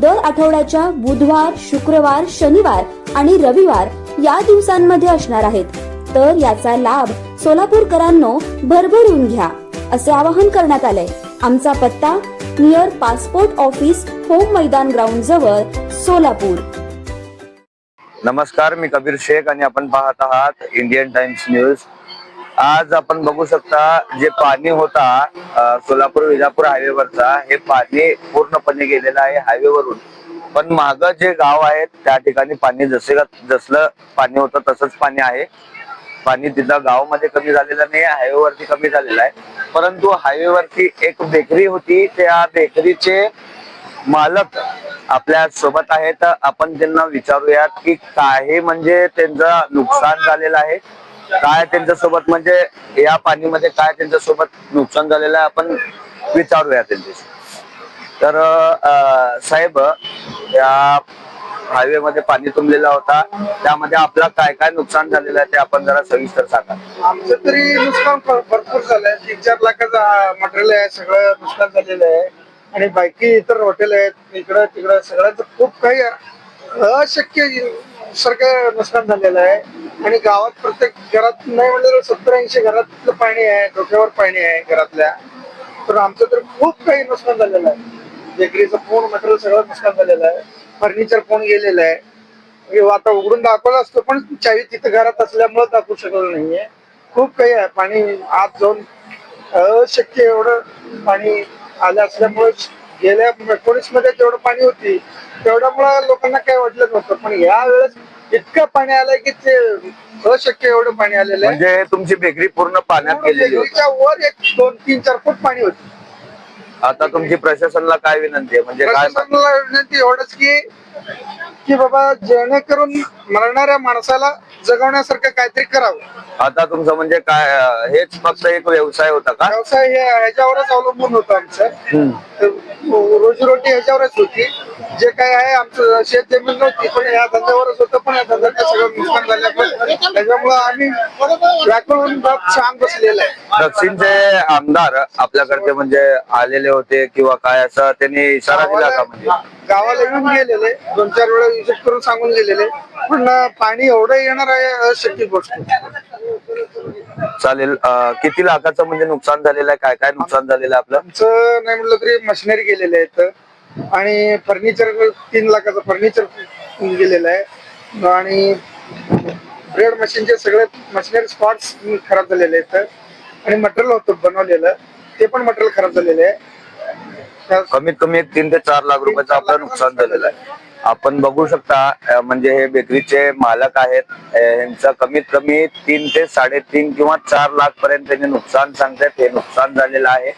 दर आठवड्याच्या बुधवार शुक्रवार शनिवार आणि रविवार या दिवसांमध्ये असणार आहेत. तर याचा लाभ सोलापूरकरांनो भरभरून घ्या असे आवाहन करण्यात आले आमचा पत्ता near passport office Home Maidan ground जवळ सोलापूर. नमस्कार मी कबीर शेख आणि आपण पाहत आहात इंडियन टाइम्स न्यूज. आज आपण बघू शकता जे पाणी होता सोलापूर विजापूर हायवेवरचा हे पाणी पूर्णपणे गेलेलं आहे हायवेवरून. पण माग जे गाव आहेत त्या ठिकाणी पाणी जसे जसलं पाणी होतं तसंच पाणी आहे. पाणी तिथं गावामध्ये कमी झालेलं नाही हायवेवरती कमी झालेलं आहे. परंतु हायवेवरती एक बेकरी होती त्या बेकरीचे मालक आपल्यासोबत आहेत. आपण त्यांना विचारूयात की काही म्हणजे त्यांचं नुकसान झालेलं आहे. काय त्यांच्यासोबत म्हणजे या पाणीमध्ये काय त्यांच्यासोबत नुकसान झालेलं आहे आपण विचारूया त्यांच्याशी. तर अं, साहेब या हायवे मध्ये पाणी तुंबलेला होता. त्यामध्ये आपला काय काय नुकसान झालेलं आहे ते आपण जरा सविस्तर सांगा. आमचं तरी नुकसान भरपूर झालंय. तीन चार लाखाचं मटेरियल आहे सगळं नुकसान झालेलं आहे. आणि बाकी इतर हॉटेल आहेत इकडं तिकडं सगळ्यांचं खूप काही अशक्य सारखं नुकसान झालेलं आहे. आणि गावात प्रत्येक घरात नाही म्हणलं सत्तर ऐंशी घरातलं पाणी आहे डोक्यावर पाणी आहे घरातल्या. तर आमचं तर खूप काही नुकसान झालेलं आहे. बेकरीचं फोन मटेरियल सगळं नुकसान झालेलं आहे. फर्निचर फोन गेलेलं आहे. हे आता उघडून दाखवलं असतं पण चावी तिथं घरात असल्यामुळे दाखवू शकलं नाहीये. खूप काही आहे. पाणी आत जाऊन अशक्य एवढं पाणी आलं असल्यामुळे गेल्या एकोणीसमध्ये जेवढं पाणी होती तेवढ्यामुळे लोकांना काही वाटलं नव्हतं. पण या वेळेस इतकं पाणी आलंय की ते अशक्य एवढं पाणी आलेलं आहे. म्हणजे तुमची बेकरी पूर्ण पाण्यात पूर्ण गेलेली होती. बेकरीच्या वर एक दोन तीन चार फूट पाणी होती. आता तुमची प्रशासनाला काय विनंती आहे? म्हणजे काय प्रशासनाला विनंती एवढंच की की बाबा जेणेकरून मरणाऱ्या माणसाला जगवण्यासारखं काहीतरी करावं. आता तुमचं म्हणजे काय अं, हेच फक्त एक व्यवसाय होता का? व्यवसाय हे ह्याच्यावरच अवलंबून होतं आमचं. तर रोजीरोटी ह्याच्यावरच होती. जे काय आहे आमचं शेत जमीन नव्हती पण या धंद्यावरच होतं पण या धंद्याचं सगळं नुकसान झाल्यामुळे त्याच्यामुळं आम्ही व्याकुळून बाप शांत बसलेलं आहे. दक्षिणचे आमदार आपल्याकडे म्हणजे आलेले होते किंवा काय असं त्यांनी इशारा दिला का म्हणजे? गावाला येऊन गेलेले. दोन चार वेळा विजिट करून सांगून गेलेले. पण पाणी एवढं येणार आहे अशक्य गोष्ट. चालेल. अं, किती लाखाचं म्हणजे नुकसान झालेलं आहे? काय काय नुकसान झालेलं आहे आपलं? आमचं नाही म्हटलं तरी मशिनरी गेलेले आहेत. आणि फर्निचर तीन लाखाचं फर्निचर गेलेलं आहे. आणि ब्रेड मशीनचे सगळे मशिनरी स्पॉट्स खराब झालेले आहेत. आणि मटेरियल होतं बनवलेलं. ते पण मटेरियल खराब झालेलं आहे. कमीत कमी तीन ते चार लाख रुपयाचं आपलं नुकसान झालेलं आहे. आपण बघू शकता म्हणजे हे बेकरीचे मालक आहेत. यांचं कमीत कमी तीन ते साडेतीन किंवा चार लाख पर्यंत नुकसान सांगतात हे नुकसान झालेलं आहे.